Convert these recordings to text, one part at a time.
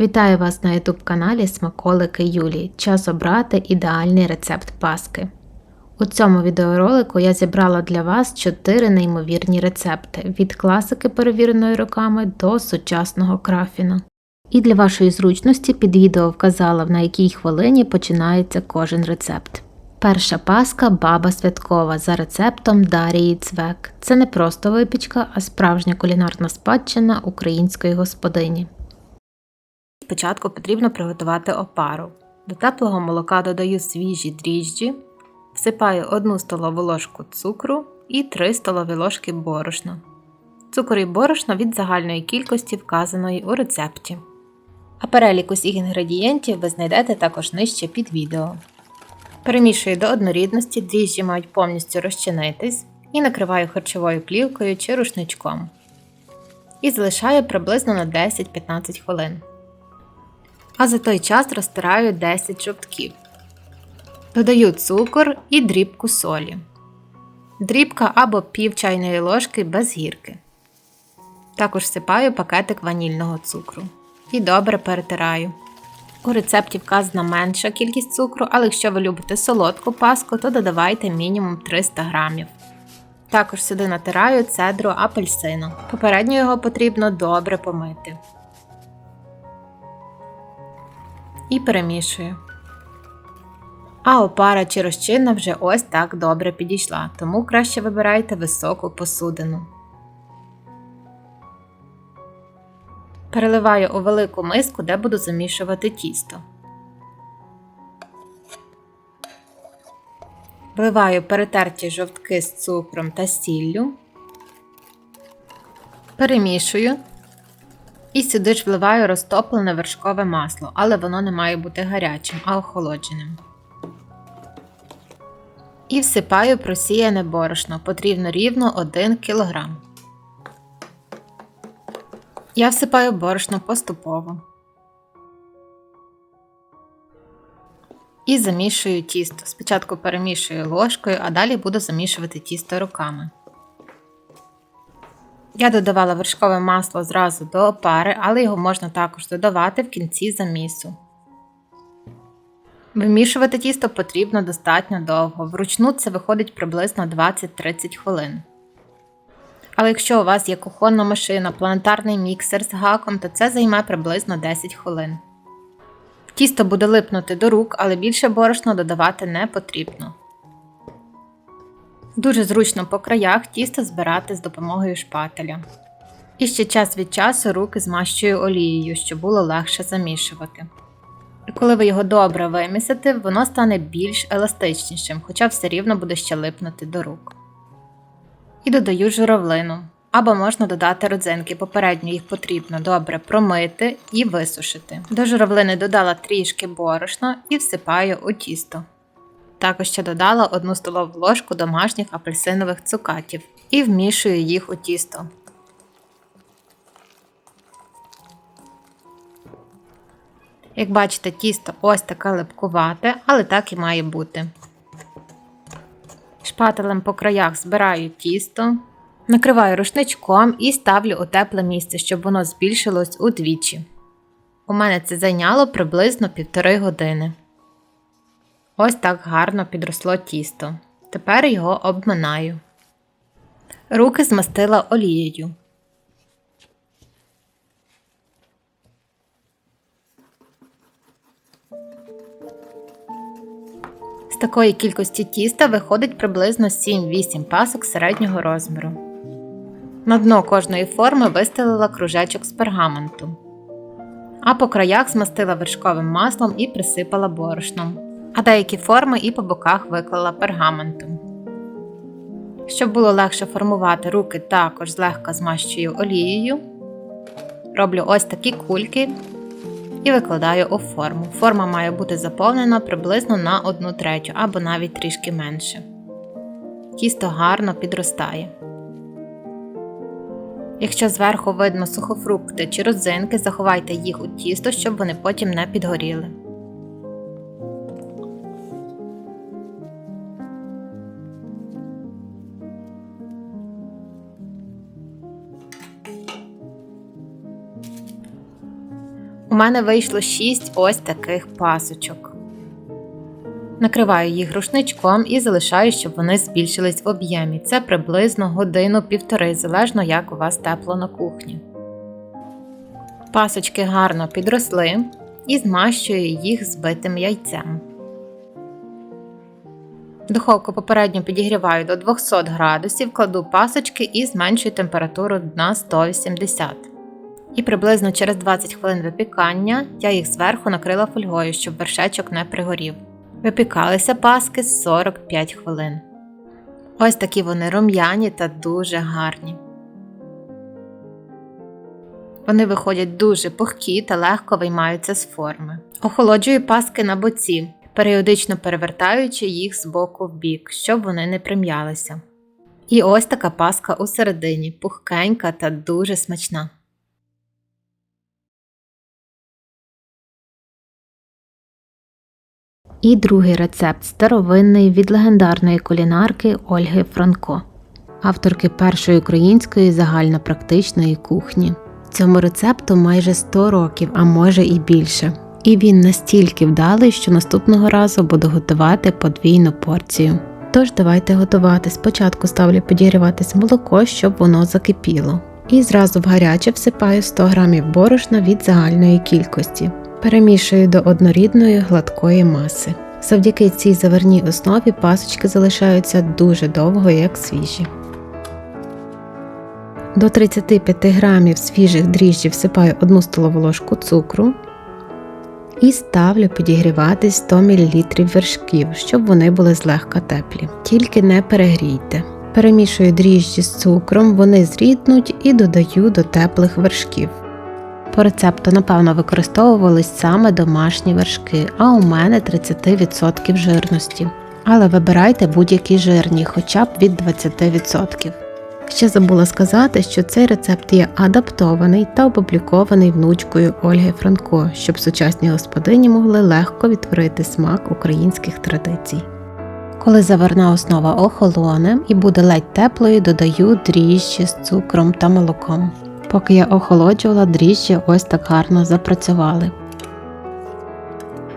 Вітаю вас на YouTube каналі Смаколики Юлії. Час обрати ідеальний рецепт паски. У цьому відеоролику я зібрала для вас 4 неймовірні рецепти від класики перевіреної роками до сучасного крафіна. І для вашої зручності під відео вказала, на якій хвилині починається кожен рецепт. Перша паска баба святкова за рецептом Дарії Цвек. Це не просто випічка, а справжня кулінарна спадщина української господині. Спочатку потрібно приготувати опару. До теплого молока додаю свіжі дріжджі, всипаю 1 столову ложку цукру і 3 столові ложки борошна. Цукор і борошно від загальної кількості вказаної у рецепті. А перелік усіх інгредієнтів ви знайдете також нижче під відео. Перемішую до однорідності, дріжджі мають повністю розчинитись і накриваю харчовою плівкою чи рушничком. І залишаю приблизно на 10-15 хвилин. А за той час розтираю 10 жовтків. Додаю цукор і дрібку солі. Дрібка або пів чайної ложки без гірки. Також всипаю пакетик ванільного цукру. І добре перетираю. У рецепті вказана менша кількість цукру, але якщо ви любите солодку паску, то додавайте мінімум 300 грамів. Також сюди натираю цедру апельсину. Попередньо його потрібно добре помити. І перемішую. А опара чи розчинна вже ось так добре підійшла, тому краще вибирайте високу посудину. Переливаю у велику миску, де буду замішувати тісто. Вливаю перетерті жовтки з цукром та сіллю. Перемішую. І сюди ж вливаю розтоплене вершкове масло, але воно не має бути гарячим, а охолодженим. І всипаю просіяне борошно. Потрібно рівно 1 кг. Я всипаю борошно поступово. І замішую тісто. Спочатку перемішую ложкою, а далі буду замішувати тісто руками. Я додавала вершкове масло зразу до опари, але його можна також додавати в кінці замісу. Вимішувати тісто потрібно достатньо довго. Вручну це виходить приблизно 20-30 хвилин. Але якщо у вас є кухонна машина, планетарний міксер з гаком, то це займе приблизно 10 хвилин. Тісто буде липнути до рук, але більше борошна додавати не потрібно. Дуже зручно по краях тісто збирати з допомогою шпателя. І ще час від часу руки змащую олією, щоб було легше замішувати. І коли ви його добре вимісите, воно стане більш еластичнішим, хоча все рівно буде ще липнути до рук. І додаю журавлину. Або можна додати родзинки, попередньо їх потрібно добре промити і висушити. До журавлини додала трішки борошна і всипаю у тісто. Також ще додала 1 столову ложку домашніх апельсинових цукатів і вмішую їх у тісто. Як бачите, тісто ось таке липкувате, але так і має бути. Шпателем по краях збираю тісто, накриваю рушничком і ставлю у тепле місце, щоб воно збільшилось удвічі. У мене це зайняло приблизно півтори години. Ось так гарно підросло тісто. Тепер його обминаю. Руки змастила олією. З такої кількості тіста виходить приблизно 7-8 пасок середнього розміру. На дно кожної форми вистелила кружечок з пергаменту, а по краях змастила вершковим маслом і присипала борошном, а деякі форми і по боках виклала пергаментом. Щоб було легше формувати руки, також злегка змащую олією. Роблю ось такі кульки і викладаю у форму. Форма має бути заповнена приблизно на 1 третю або навіть трішки менше. Тісто гарно підростає. Якщо зверху видно сухофрукти чи родзинки, заховайте їх у тісто, щоб вони потім не підгоріли. У мене вийшло 6 ось таких пасочок. Накриваю їх рушничком і залишаю, щоб вони збільшились в об'ємі. Це приблизно годину-півтори, залежно як у вас тепло на кухні. Пасочки гарно підросли і змащую їх збитим яйцем. Духовку попередньо підігріваю до 200 градусів, кладу пасочки і зменшую температуру на 180. І приблизно через 20 хвилин випікання я їх зверху накрила фольгою, щоб вершечок не пригорів. Випікалися паски 45 хвилин. Ось такі вони рум'яні та дуже гарні. Вони виходять дуже пухкі та легко виймаються з форми. Охолоджую паски на боці, періодично перевертаючи їх з боку в бік, щоб вони не прим'ялися. І ось така паска у середині, пухкенька та дуже смачна. І другий рецепт старовинний від легендарної кулінарки Ольги Франко, авторки першої української загальнопрактичної кухні. Цьому рецепту майже 100 років, а може і більше. І він настільки вдалий, що наступного разу буду готувати подвійну порцію. Тож давайте готувати. Спочатку ставлю підігріватись молоко, щоб воно закипіло. І зразу в гаряче всипаю 100 г борошна від загальної кількості. Перемішую до однорідної гладкої маси. Завдяки цій заверній основі пасочки залишаються дуже довго, як свіжі. До 35 грамів свіжих дріжджів всипаю 1 столову ложку цукру і ставлю підігріватись 100 мл вершків, щоб вони були злегка теплі. Тільки не перегрійте. Перемішую дріжджі з цукром, вони зріднуть і додаю до теплих вершків. По рецепту, напевно, використовувались саме домашні вершки, а у мене 30% жирності. Але вибирайте будь-які жирні, хоча б від 20%. Ще забула сказати, що цей рецепт є адаптований та опублікований внучкою Ольги Франко, щоб сучасні господині могли легко відтворити смак українських традицій. Коли заварна основа охолоне і буде ледь теплою, додаю дріжджі з цукром та молоком. Поки я охолоджувала, дріжджі ось так гарно запрацювали.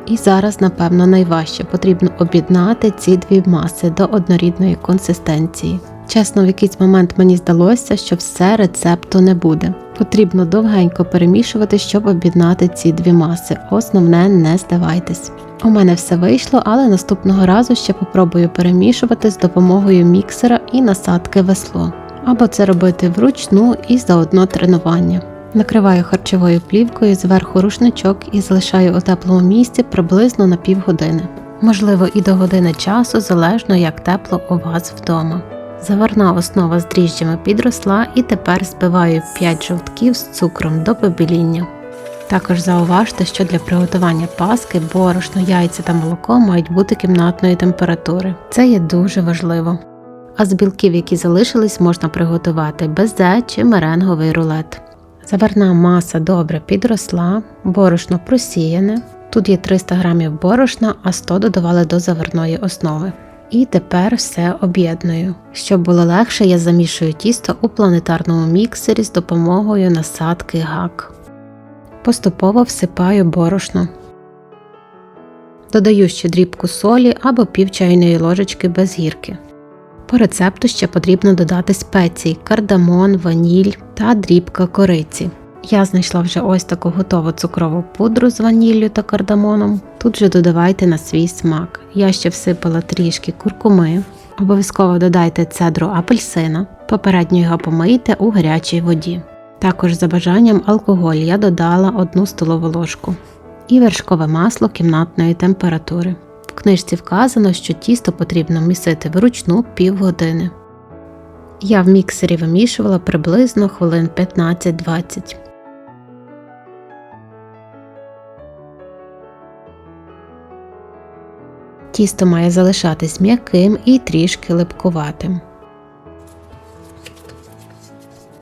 І зараз, напевно, найважче потрібно об'єднати ці дві маси до однорідної консистенції. Чесно, в якийсь момент мені здалося, що все рецепту не буде. Потрібно довгенько перемішувати, щоб об'єднати ці дві маси. Основне, не здавайтесь. У мене все вийшло, але наступного разу ще попробую перемішувати з допомогою міксера і насадки весло. Або це робити вручну і заодно тренування. Накриваю харчовою плівкою зверху рушничок і залишаю у теплому місці приблизно на півгодини. Можливо, і до години часу, залежно як тепло у вас вдома. Заварна основа з дріжджами підросла і тепер збиваю 5 жовтків з цукром до побіління. Також зауважте, що для приготування паски, борошно, яйця та молоко мають бути кімнатної температури. Це є дуже важливо. А з білків, які залишились, можна приготувати безе чи меренговий рулет. Заварна маса добре підросла, борошно просіяне. Тут є 300 г борошна, а 100 додавали до заварної основи. І тепер все об'єдную. Щоб було легше, я замішую тісто у планетарному міксері з допомогою насадки гак. Поступово всипаю борошно. Додаю ще дрібку солі або пів чайної ложечки без гірки. По рецепту ще потрібно додати спеції, кардамон, ваніль та дрібка кориці. Я знайшла вже ось таку готову цукрову пудру з ваніллю та кардамоном. Тут же додавайте на свій смак. Я ще всипала трішки куркуми. Обов'язково додайте цедру апельсина, попередньо його помийте у гарячій воді. Також за бажанням алкоголь я додала 1 столову ложку і вершкове масло кімнатної температури. Книжці вказано, що тісто потрібно місити вручну півгодини. Я в міксері вимішувала приблизно хвилин 15-20. Тісто має залишатись м'яким і трішки липкуватим.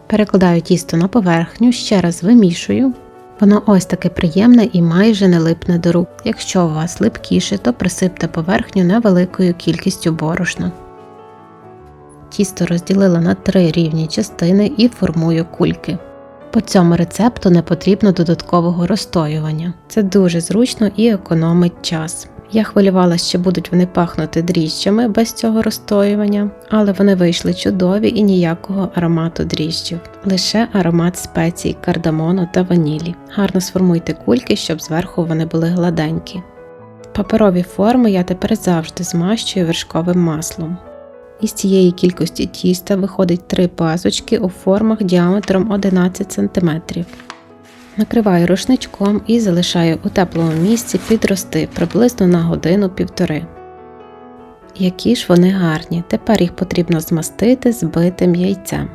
Перекладаю тісто на поверхню, ще раз вимішую. Воно ось таке приємне і майже не липне до рук. Якщо у вас липкіше, то присипте поверхню невеликою кількістю борошна. Тісто розділила на три рівні частини і формую кульки. По цьому рецепту не потрібно додаткового розстоювання. Це дуже зручно і економить час. Я хвилювалася, що будуть вони пахнути дріжджами без цього розстоювання, але вони вийшли чудові і ніякого аромату дріжджів, лише аромат спецій, кардамону та ванілі. Гарно сформуйте кульки, щоб зверху вони були гладенькі. Паперові форми я тепер завжди змащую вершковим маслом. Із цієї кількості тіста виходить три пасочки у формах діаметром 11 см. Накриваю рушничком і залишаю у теплому місці підрости приблизно на годину-півтори. Які ж вони гарні, тепер їх потрібно змастити збитим яйцем.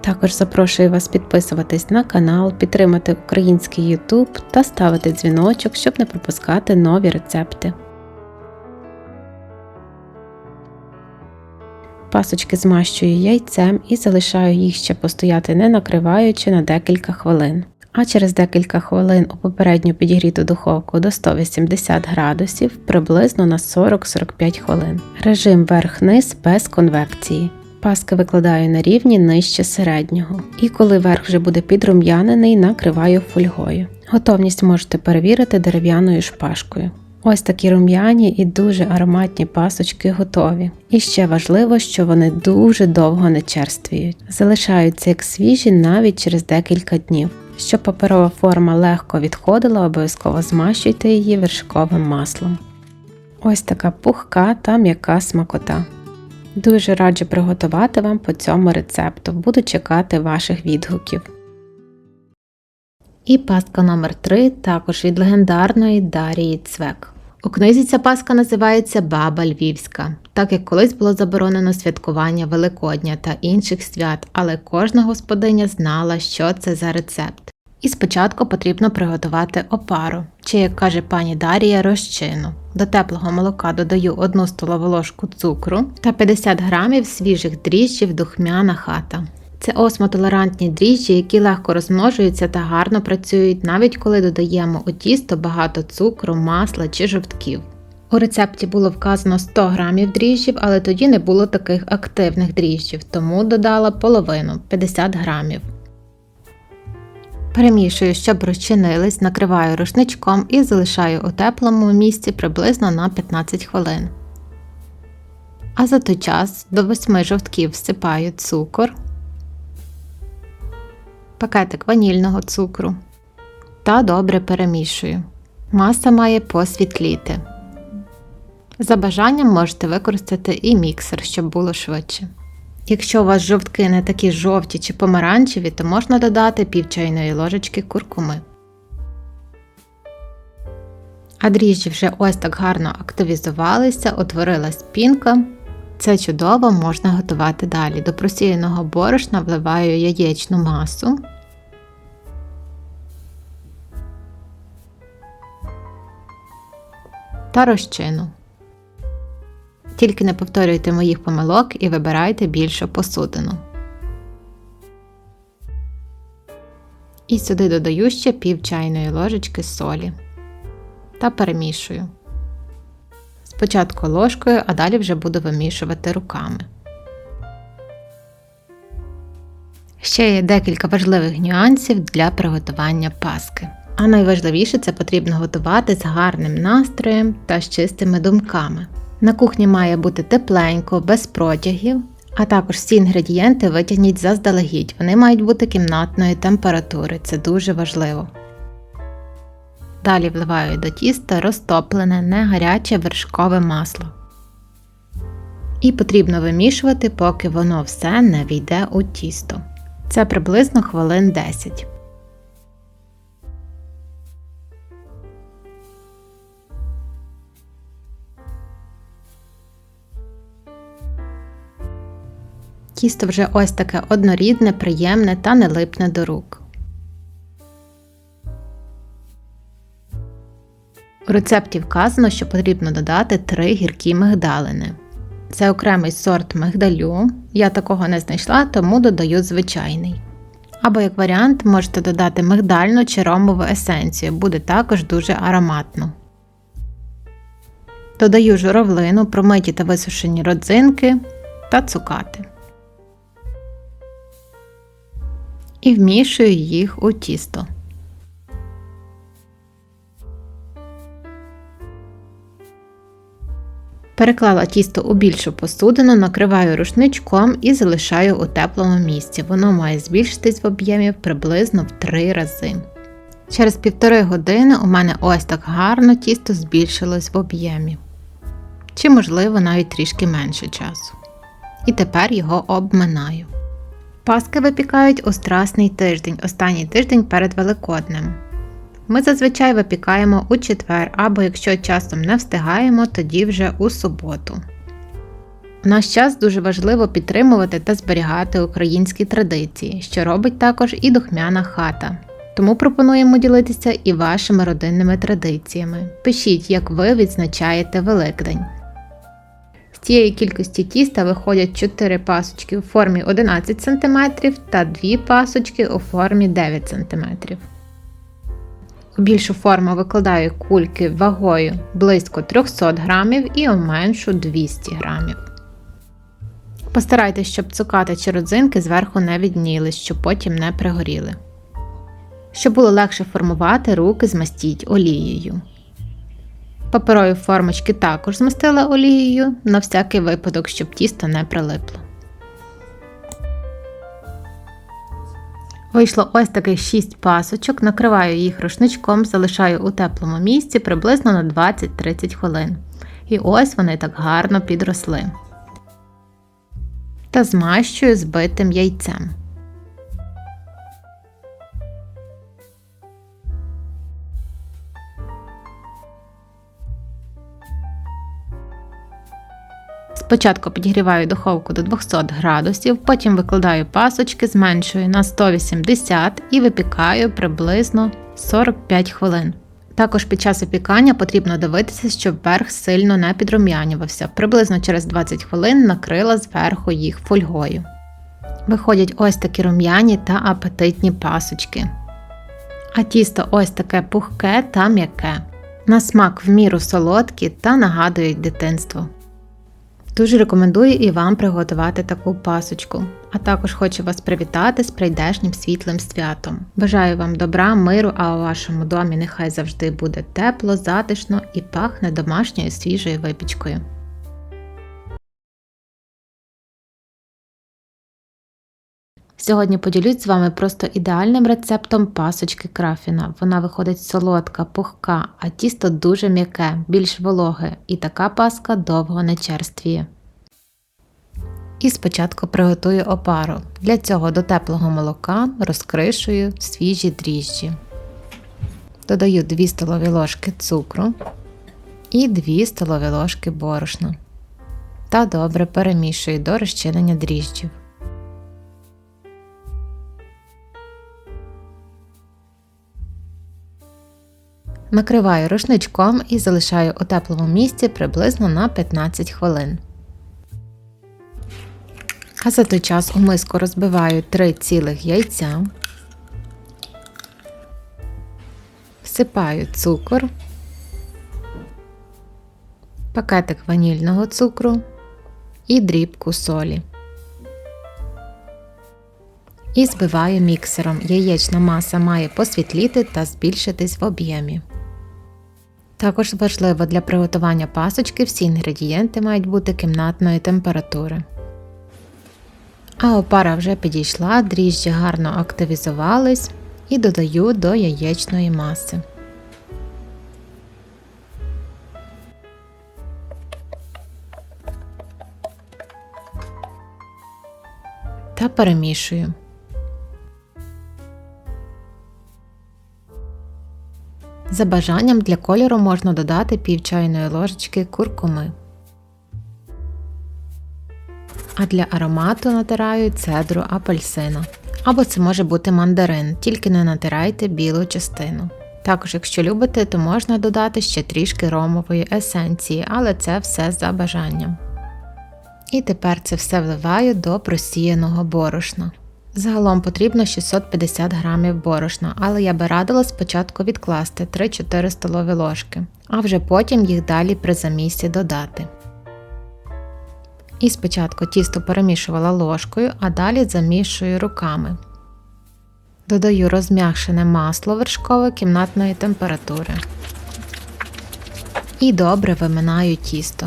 Також запрошую вас підписуватись на канал, підтримати український YouTube та ставити дзвіночок, щоб не пропускати нові рецепти. Пасочки змащую яйцем і залишаю їх ще постояти не накриваючи на декілька хвилин. А через декілька хвилин у попередню підігріту духовку до 180 градусів приблизно на 40-45 хвилин. Режим верх-низ без конвекції. Паски викладаю на рівні нижче середнього. І коли верх вже буде підрум'янений, накриваю фольгою. Готовність можете перевірити дерев'яною шпажкою. Ось такі рум'яні і дуже ароматні пасочки готові. І ще важливо, що вони дуже довго не черствіють. Залишаються як свіжі навіть через декілька днів. Щоб паперова форма легко відходила, обов'язково змащуйте її вершковим маслом. Ось така пухка та м'яка смакота. Дуже раджу приготувати вам по цьому рецепту, буду чекати ваших відгуків. І пастка номер 3 також від легендарної Дарії Цвек. У книзі ця паска називається Баба Львівська, так як колись було заборонено святкування Великодня та інших свят, але кожна господиня знала, що це за рецепт. І спочатку потрібно приготувати опару, чи, як каже пані Дарія, розчину. До теплого молока додаю 1 столову ложку цукру та 50 грамів свіжих дріжджів духмяна хата. Це осмотолерантні дріжджі, які легко розмножуються та гарно працюють, навіть коли додаємо у тісто багато цукру, масла чи жовтків. У рецепті було вказано 100 грамів дріжджів, але тоді не було таких активних дріжджів, тому додала половину 50 грамів. Перемішую, щоб розчинились, накриваю рушничком і залишаю у теплому місці приблизно на 15 хвилин. А за той час до 8 жовтків всипаю цукор пакетик ванільного цукру та добре перемішую. Маса має посвітліти. За бажанням можете використати і міксер, щоб було швидше. Якщо у вас жовтки не такі жовті чи помаранчеві, то можна додати пів чайної ложечки куркуми. А дріжджі вже ось так гарно активізувалися, утворилась пінка. Це чудово можна готувати далі. До просіяного борошна вливаю яєчну масу. Та розчину. Тільки не повторюйте моїх помилок і вибирайте більшу посудину. І сюди додаю ще пів чайної ложечки солі та перемішую. Спочатку ложкою, а далі вже буду вимішувати руками. Ще є декілька важливих нюансів для приготування паски. А найважливіше це потрібно готувати з гарним настроєм та з чистими думками. На кухні має бути тепленько, без протягів, а також всі інгредієнти витягніть заздалегідь. Вони мають бути кімнатної температури, це дуже важливо. Далі вливаю до тіста розтоплене, не гаряче вершкове масло. І потрібно вимішувати, поки воно все не війде у тісто. Це приблизно хвилин 10. Тісто вже ось таке однорідне, приємне та не липне до рук. У рецепті вказано, що потрібно додати 3 гіркі мигдалини. Це окремий сорт мигдалю. Я такого не знайшла, тому додаю звичайний. Або, як варіант, можете додати мигдальну чи ромову есенцію, буде також дуже ароматно. Додаю журавлину, промиті та висушені родзинки та цукати. і вмішую їх у тісто. Переклала тісто у більшу посудину, накриваю рушничком і залишаю у теплому місці. Воно має збільшитись в об'ємі приблизно в 3 рази. Через півтори години у мене ось так гарно тісто збільшилось в об'ємі. Чи, можливо, навіть трішки менше часу. І тепер його обминаю. Паски випікають у страсний тиждень, останній тиждень перед Великоднем. Ми зазвичай випікаємо у четвер, або якщо часом не встигаємо, тоді вже у суботу. В наш час дуже важливо підтримувати та зберігати українські традиції, що робить також і духмяна хата. Тому пропонуємо ділитися і вашими родинними традиціями. Пишіть, як ви відзначаєте Великдень. З цієї кількості тіста виходять 4 пасочки у формі 11 см та 2 пасочки у формі 9 см. У більшу форму викладаю кульки вагою близько 300 г і у меншу 200 г. Постарайтесь, щоб цукати чи родзинки зверху не відніли, щоб потім не пригоріли. Щоб було легше формувати, руки змастіть олією. Паперові формочки також змастила олією на всякий випадок, щоб тісто не прилипло. Вийшло ось таких 6 пасочок, накриваю їх рушничком, залишаю у теплому місці приблизно на 20-30 хвилин. І ось вони так гарно підросли. Та змащую збитим яйцем. Спочатку підігріваю духовку до 200 градусів, потім викладаю пасочки, зменшую на 180 і випікаю приблизно 45 хвилин. Також під час випікання потрібно дивитися, щоб верх сильно не підрум'янювався. Приблизно через 20 хвилин накрила зверху їх фольгою. Виходять ось такі рум'яні та апетитні пасочки. А тісто ось таке пухке та м'яке. На смак в міру солодкі та нагадують дитинство. Дуже рекомендую і вам приготувати таку пасочку. А також хочу вас привітати з прийдешнім світлим святом. Бажаю вам добра, миру, а у вашому домі нехай завжди буде тепло, затишно і пахне домашньою свіжою випічкою. Сьогодні поділюсь з вами просто ідеальним рецептом пасочки крафіна. Вона виходить солодка, пухка, а тісто дуже м'яке, більш вологе, і така паска довго не черствіє. І спочатку приготую опару. Для цього до теплого молока розкришую свіжі дріжджі. Додаю 2 столові ложки цукру і 2 столові ложки борошна. Та добре перемішую до розчинення дріжджів. Накриваю рушничком і залишаю у теплому місці приблизно на 15 хвилин. А за той час у миску розбиваю 3 цілих яйця, всипаю цукор, пакетик ванільного цукру і дрібку солі. І збиваю міксером. Яєчна маса має посвітліти та збільшитись в об'ємі. Також важливо для приготування пасочки всі інгредієнти мають бути кімнатної температури. А опара вже підійшла, дріжджі гарно активізувались і додаю до яєчної маси. Та перемішую. За бажанням для кольору можна додати пів чайної ложечки куркуми. А для аромату натираю цедру апельсина. Або це може бути мандарин, тільки не натирайте білу частину. Також, якщо любите, то можна додати ще трішки ромової есенції, але це все за бажанням. І тепер це все вливаю до просіяного борошна. Загалом потрібно 650 г борошна, але я би радила спочатку відкласти 3-4 столові ложки, а вже потім їх далі при замісі додати. І спочатку тісто перемішувала ложкою, а далі замішую руками. Додаю розм'якшене масло вершкове кімнатної температури. І добре виминаю тісто.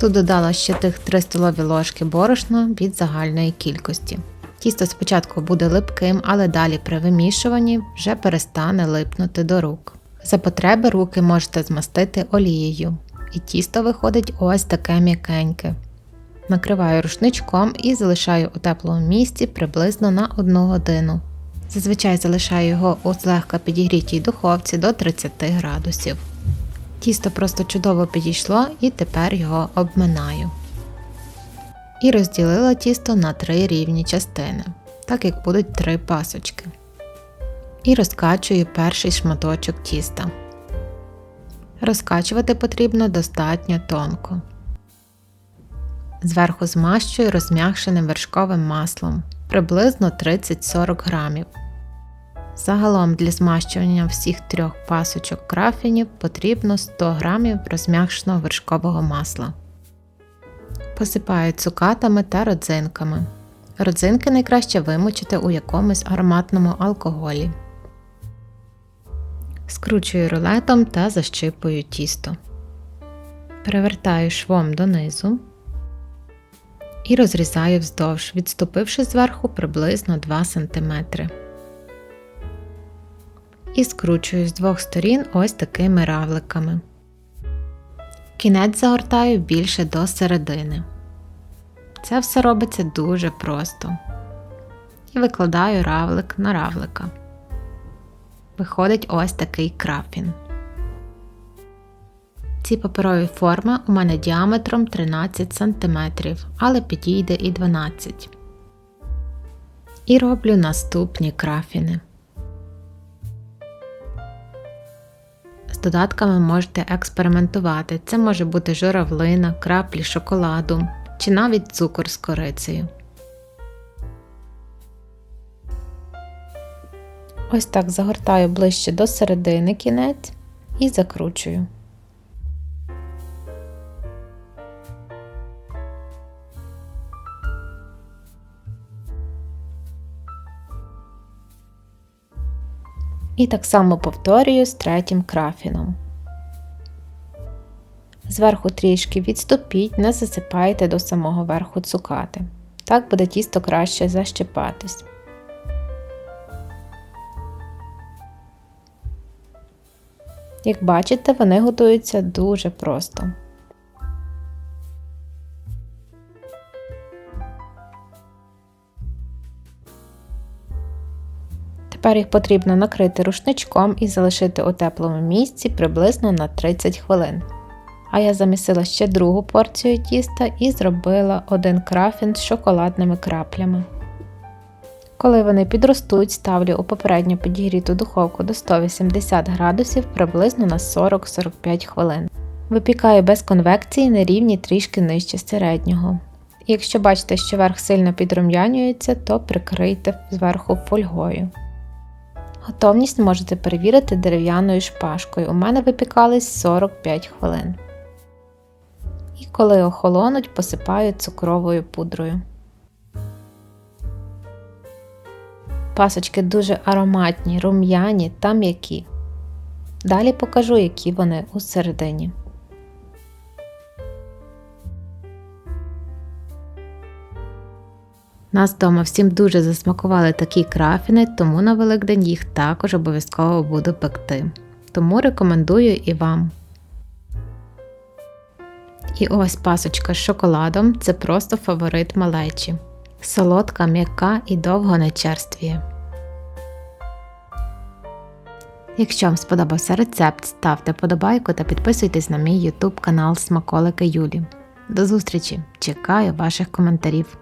Тут додала ще тих 3 столові ложки борошна від загальної кількості. Тісто спочатку буде липким, але далі при вимішуванні вже перестане липнути до рук. За потреби руки можете змастити олією, і тісто виходить ось таке м'якеньке. Накриваю рушничком і залишаю у теплому місці приблизно на 1 годину. Зазвичай залишаю його у злегка підігрітій духовці до 30 градусів. Тісто просто чудово підійшло і тепер його обминаю. І розділила тісто на три рівні частини, так як будуть три пасочки. І розкачую перший шматочок тіста. Розкачувати потрібно достатньо тонко. Зверху змащую розм'якшеним вершковим маслом приблизно 30-40 грамів. Загалом для змащування всіх трьох пасочок крафінів потрібно 100 г розм'якшеного вершкового масла. Посипаю цукатами та родзинками. Родзинки найкраще вимочити у якомусь ароматному алкоголі. Скручую рулетом та защипую тісто. Перевертаю швом донизу і розрізаю вздовж, відступивши зверху приблизно 2 см і скручую з двох сторін ось такими равликами. Кінець загортаю більше до середини. Це все робиться дуже просто. І викладаю равлик на равлика. Виходить ось такий крафін. Ці паперові форми у мене діаметром 13 см, але підійде і 12 І роблю наступні крафіни. Додатками можете експериментувати. Це може бути журавлина, краплі шоколаду чи навіть цукор з корицею. Ось так загортаю ближче до середини кінець і закручую. І так само повторюю з третім крафіном. Зверху трішки відступіть, не засипайте до самого верху цукати. Так буде тісто краще защипатись. Як бачите, вони готуються дуже просто. Тепер їх потрібно накрити рушничком і залишити у теплому місці приблизно на 30 хвилин. А я замісила ще другу порцію тіста і зробила один крафін з шоколадними краплями. Коли вони підростуть, ставлю у попередньо підігріту духовку до 180 градусів приблизно на 40-45 хвилин. Випікаю без конвекції на рівні трішки нижче середнього. Якщо бачите, що верх сильно підрум'янюється, то прикрийте зверху фольгою. Готовність можете перевірити дерев'яною шпажкою. У мене випікались 45 хвилин. І коли охолонуть, посипаю цукровою пудрою. Пасочки дуже ароматні, рум'яні та м'які. Далі покажу, які вони у середині. Нас вдома всім дуже засмакували такі крафіни, тому на Великдень їх також обов'язково буду пекти. Тому рекомендую і вам. І ось пасочка з шоколадом це просто фаворит малечі. Солодка, м'яка і довго не черствіє. Якщо вам сподобався рецепт, ставте подобайку та підписуйтесь на мій YouTube канал Смаколики Юлі. До зустрічі! Чекаю ваших коментарів.